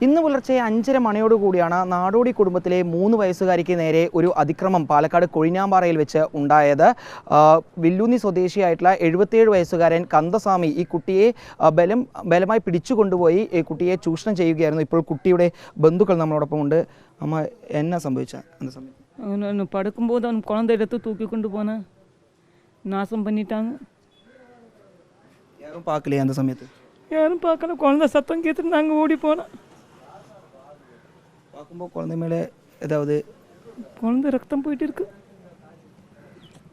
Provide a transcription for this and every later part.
ഇന്ന് പുലർച്ചെ അഞ്ചര മണിയോടുകൂടിയാണ് നാടോടി കുടുംബത്തിലെ മൂന്ന് വയസ്സുകാരിക്ക് നേരെ ഒരു അതിക്രമം പാലക്കാട് കൊഴിഞ്ഞാമ്പാറയിൽ വെച്ച് ഉണ്ടായത് ആ, വില്ലൂന്നി സ്വദേശിയായിട്ടുള്ള എഴുപത്തിയേഴ് വയസ്സുകാരൻ കന്ദസ്വാമി ഈ കുട്ടിയെ ആ, ബലം ബലമായി പിടിച്ചു കൊണ്ടുപോയി ഈ കുട്ടിയെ ചൂഷണം ചെയ്യുകയായിരുന്നു ഇപ്പോൾ കുട്ടിയുടെ ബന്ധുക്കൾ നമ്മളോടൊപ്പം ഉണ്ട് അമ്മ എന്നാ സംഭവിച്ച എന്താ സംഭവിച്ചത് அவன் படுக்கும்போது அவன் குழந்தை எடுத்து தூக்கி கொண்டு போனேன் நாசம் பண்ணிட்டாங்க யாரும் பார்க்கலையா அந்த சமயத்து யாரும் பார்க்கல குழந்தை சத்தம் கேட்டுட்டு நாங்கள் ஓடி போனோம் பார்க்கும்போது குழந்தை மேலே ஏதாவது குழந்தை ரத்தம் போயிட்டு இருக்கு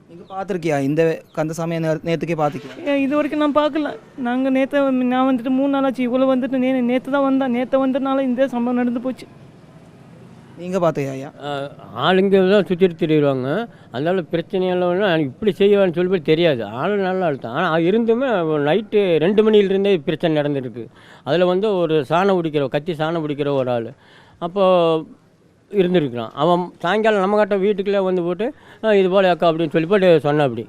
நீங்கள் பார்த்துருக்கியா? இந்த கந்தசாமியை நே நேற்றுக்கே பார்த்துக்கியா ஏன் இது வரைக்கும் நான் பார்க்கல. நாங்கள் நேற்று நான் வந்துட்டு மூணு நாளாச்சு. இவ்வளோ வந்துட்டு நே நேற்று தான் வந்தேன் நேற்று வந்ததுனால இந்த சம்பவம் நடந்து போச்சு. நீங்கள் பார்த்தியா ஐயா? ஆளுங்க தான் சுற்றிட்டு திரியுவாங்க அதனால பிரச்சனையெல்லாம் ஒன்றும் எனக்கு இப்படி செய்வான்னு சொல்லி தெரியாது. ஆள் நல்ல ஆள் தான். ஆனால் இருந்துமே நைட்டு ரெண்டு மணிலேருந்தே பிரச்சனை நடந்துருக்கு. அதில் வந்து ஒரு சாணம் பிடிக்கிற கத்தி சாணம் பிடிக்கிற ஒரு ஆள். அப்போது இருந்திருக்கிறான். அவன் சாயங்காலம் நம்ம கிட்ட வீட்டுக்குள்ளே வந்து போட்டு இது போல் அக்கா அப்படின்னு சொல்லி போட்டு சொன்ன அப்படி.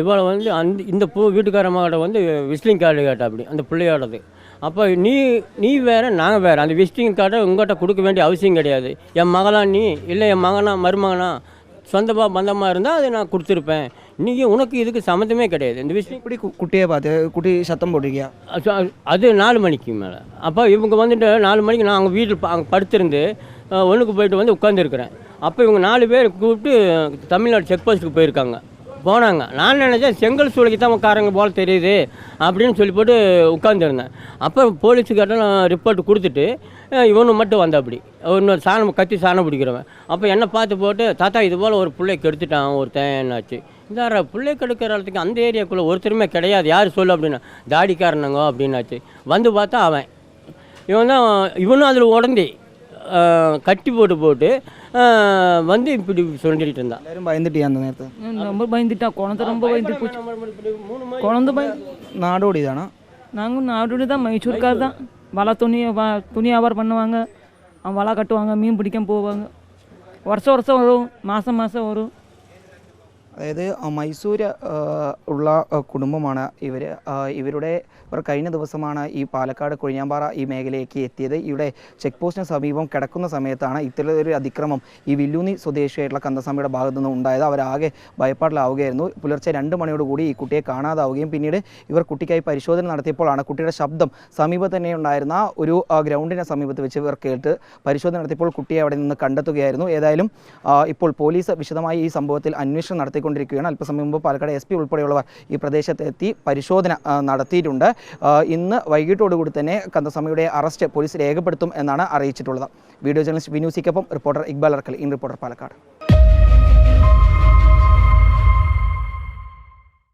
இவ்வளோ வந்து அந்த இந்த பூ வீட்டுக்காரம்மாட்ட வந்து விசிட்டிங் கார்டு கேட்டா அப்படி அந்த பிள்ளையோடது. அப்போ நீ நீ வேறு நாங்கள் வேறு. அந்த விசிட்டிங் கார்டை உங்கள்கிட்ட கொடுக்க வேண்டிய அவசியம் கிடையாது. என் மகளா நீ? இல்லை என் மகனா மருமகனா? சொந்தமாக பந்தமாக இருந்தால் அதை நான் கொடுத்துருப்பேன். நீங்கள் உனக்கு இதுக்கு சம்மந்தமே கிடையாது. இந்த எப்படி கு- குட்டியை பார்த்து குட்டி சத்தம் போட்டிருக்கியா? அது- நாலு மணிக்கு மேலே. அப்போ இவங்க வந்துட்டு நாலு மணிக்கு நான் அவங்க வீட்டில் அங்கே படுத்திருந்து ஒண்ணுக்கு போயிட்டு வந்து உட்காந்துருக்குறேன் அப்போ இவங்க நாலு பேர் கூப்பிட்டு தமிழ்நாடு செக் போஸ்ட்டுக்கு போயிருக்காங்க. போனாங்க. நான் நினச்சேன் செங்கல் சூளைக்கு தான் உட்காரங்க போல் தெரியுது அப்படின்னு சொல்லி போட்டு உட்காந்துருந்தேன் அப்போ போலீஸுக்கிட்ட நான் ரிப்போர்ட் கொடுத்துட்டு இவனு மட்டும் வந்த அப்படி இன்னொரு சாணம் கத்தி சாணம் பிடிக்கிறவன். அப்போ என்னை பார்த்து போட்டு தாத்தா இது போல் ஒரு பிள்ளை கெடுத்துட்டான் ஒருத்தன். என்னாச்சு. இந்த பிள்ளை கெடுக்கிற இடத்துக்கு அந்த ஏரியாக்குள்ளே ஒருத்தருமே கிடையாது. யார் சொல்லு அப்படின்னா தாடிக்காரனுங்க அப்படின்னாச்சு. வந்து பார்த்தா அவன். இவன் தான் இவனும் அதில் உடந்தி. கட்டி போட்டு போட்டு வந்து இப்படி சொல்லிட்டு இருந்தான் எல்லாரும் பயந்துட்டியா அந்த நேரத்தில்? ரொம்ப பயந்துட்டான் குழந்தை ரொம்ப பயந்து போச்சு. குழந்தை பயந்து நாடோடி தானா நாங்கள் நாடோடி தான். மைசூர்கார் தான். வலை துணி வ துணி வியாபாரம் பண்ணுவாங்க. அவன் வலை கட்டுவாங்க மீன் பிடிக்க போவாங்க. வருஷம் வருஷம் வரும். மாதம் மாதம் வரும். അതായത് മൈസൂർ ഉള്ള കുടുംബമാണ് ഇവർ ഇവരുടെ ഇവർ കഴിഞ്ഞ ദിവസമാണ് ഈ പാലക്കാട് കൊഴിഞ്ഞാമ്പാറ ഈ മേഖലയിലേക്ക് എത്തിയത്. ഇവിടെ ചെക്ക് പോസ്റ്റിന് സമീപം കിടക്കുന്ന സമയത്താണ് ഇത്തരത്തിലൊരു അതിക്രമം ഈ വില്ലൂന്നി സ്വദേശിയായിട്ടുള്ള കന്തസ്വാമിയുടെ ഭാഗത്തു നിന്ന് ഉണ്ടായത്. അവരാകെ ഭയപ്പാടിലാവുകയായിരുന്നു. പുലർച്ചെ രണ്ട് മണിയോടുകൂടി ഈ കുട്ടിയെ കാണാതാവുകയും പിന്നീട് ഇവർ കുട്ടിക്കായി പരിശോധന നടത്തിയപ്പോഴാണ് കുട്ടിയുടെ ശബ്ദം സമീപത്ത് തന്നെ ഉണ്ടായിരുന്ന ഒരു ഗ്രൗണ്ടിന്റെ സമീപത്ത് വെച്ച് ഇവർ കേട്ട് പരിശോധന നടത്തിയപ്പോൾ കുട്ടിയെ അവിടെ നിന്ന് കണ്ടെത്തുകയായിരുന്നു. ഏതായാലും ഇപ്പോൾ പോലീസ് വിശദമായി ഈ സംഭവത്തിൽ അന്വേഷണം നടത്തിക്കൊണ്ടിരിക്കുകയാണ്. അല്പസമയം മുമ്പ് പാലക്കാട് എസ് പി ഉൾപ്പെടെയുള്ളവർ ഈ പ്രദേശത്തെത്തി പരിശോധന നടത്തിയിട്ടുണ്ട്. ഇന്ന് വൈകിട്ടോടുകൂടി തന്നെ കന്തസ്വാമിയുടെ അറസ്റ്റ് പോലീസ് രേഖപ്പെടുത്തും എന്നാണ് അറിയിച്ചിട്ടുള്ളത്. Video journalist വിനൂസിക്കൊപ്പം reporter Iqbal Arkal in reporter Palakkad.